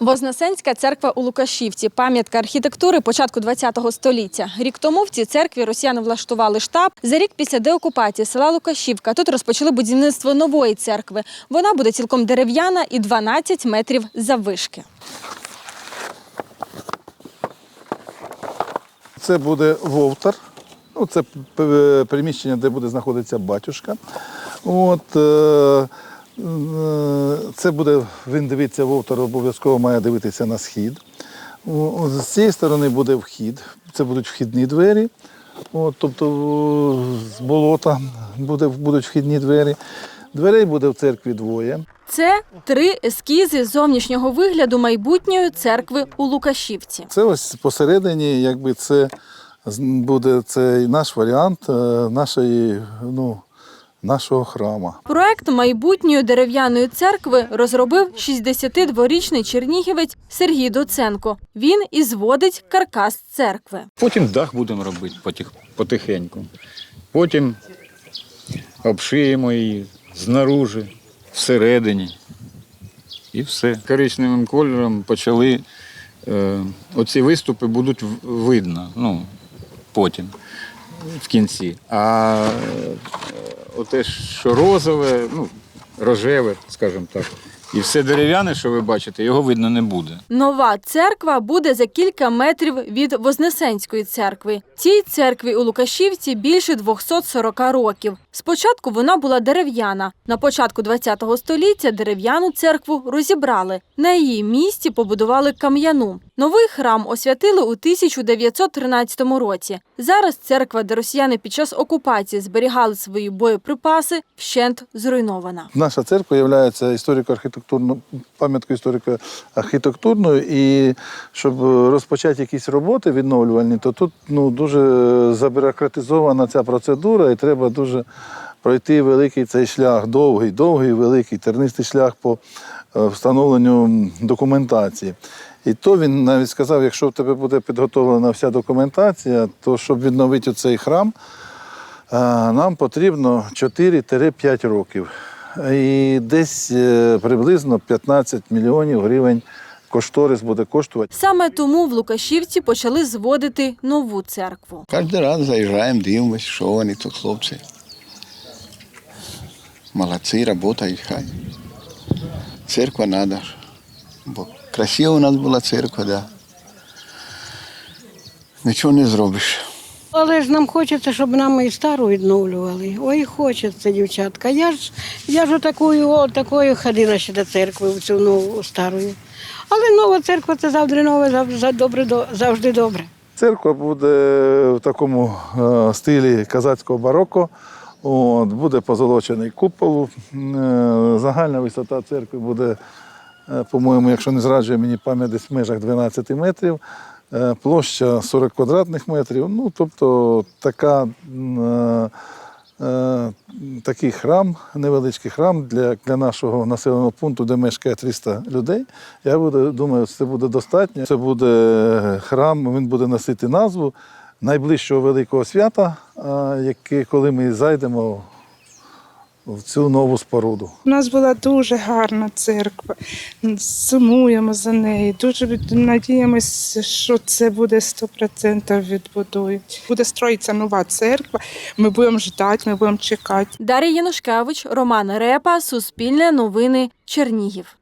Вознесенська церква у Лукашівці, пам'ятка архітектури початку ХХ століття. Рік тому в цій церкві росіяни влаштували штаб. За рік після деокупації села Лукашівка тут розпочали будівництво нової церкви. Вона буде цілком дерев'яна і 12 метрів заввишки. Це буде вовтар. Ну, це п- приміщення, де буде знаходитися батюшка. От, е, е, це буде, він дивиться, вовтар обов'язково має дивитися на схід. З цієї сторони буде вхід, це будуть вхідні двері. От, тобто з болота буде, будуть вхідні двері. Дверей буде в церкві двоє. Це три ескізи зовнішнього вигляду майбутньої церкви у Лукашівці. Це ось посередині, якби це буде цей наш варіант е, нашої, ну, нашого храму. Проект майбутньої дерев'яної церкви розробив 62-річний чернігівець Сергій Доценко. Він і зводить каркас церкви. Потім дах будемо робити потих, потихеньку. Потім обшиємо її знаружи, всередині. І все. Коричневим кольором почали. Е, оці виступи будуть видно, ну, потім, в кінці. А е, оте, що розове, ну, рожеве, скажімо так, і все дерев'яне, що ви бачите, його видно не буде. Нова церква буде за кілька метрів від Вознесенської церкви. Цій церкві у Лукашівці більше 240 років. Спочатку вона була дерев'яна. На початку ХХ століття дерев'яну церкву розібрали. На її місці побудували кам'яну. Новий храм освятили у 1913 році. Зараз церква, де росіяни під час окупації зберігали свої боєприпаси, вщент зруйнована. Наша церква є історико-архітектурною пам'яткою історико-архітектурною, і щоб розпочати якісь роботи відновлювальні, то тут ну, дуже забюрократизована ця процедура, і треба дуже пройти великий цей шлях, довгий, довгий, великий, тернистий шлях по е, встановленню документації. І то він навіть сказав, якщо в тебе буде підготовлена вся документація, то щоб відновити цей храм, е, нам потрібно 4-5 років. І десь е, приблизно 15 мільйонів гривень кошторис буде коштувати. Саме тому в Лукашівці почали зводити нову церкву. Кожен раз заїжджаємо, дивимося, що вони тут хлопці. Молодці, працюють хай. Церква треба. Красива у нас була церква, да. Нічого не зробиш. Але ж нам хочеться, щоб нам і стару відновлювали. Ой, хочеться, дівчатка. Я ж я ж отакою, отакою ходила ще до церкви, в цю нову старою. Але нова церква це завжди нове, завжди добре, завжди добре. Церква буде в такому е, стилі казацького бароко. От, буде позолочений купол. Е, Загальна висота церкви буде, е, по-моєму, якщо не зраджує мені пам'ять, десь в межах 12 метрів. Е, Площа 40 квадратних метрів. Ну, тобто така, е, е, такий храм, невеличкий храм для, для нашого населеного пункту, де мешкає 300 людей. Я буду, думаю, це буде достатньо. Це буде храм, він буде носити назву найближчого великого свята, яке, коли ми зайдемо в цю нову споруду. У нас була дуже гарна церква. Сумуємо за нею. Дуже від- надіємося, що це буде 100% відбудують. Буде строїтися нова церква. Ми будемо ждати, ми будемо чекати. Дар'я Янушкевич, Роман Репа, Суспільне новини, Чернігів.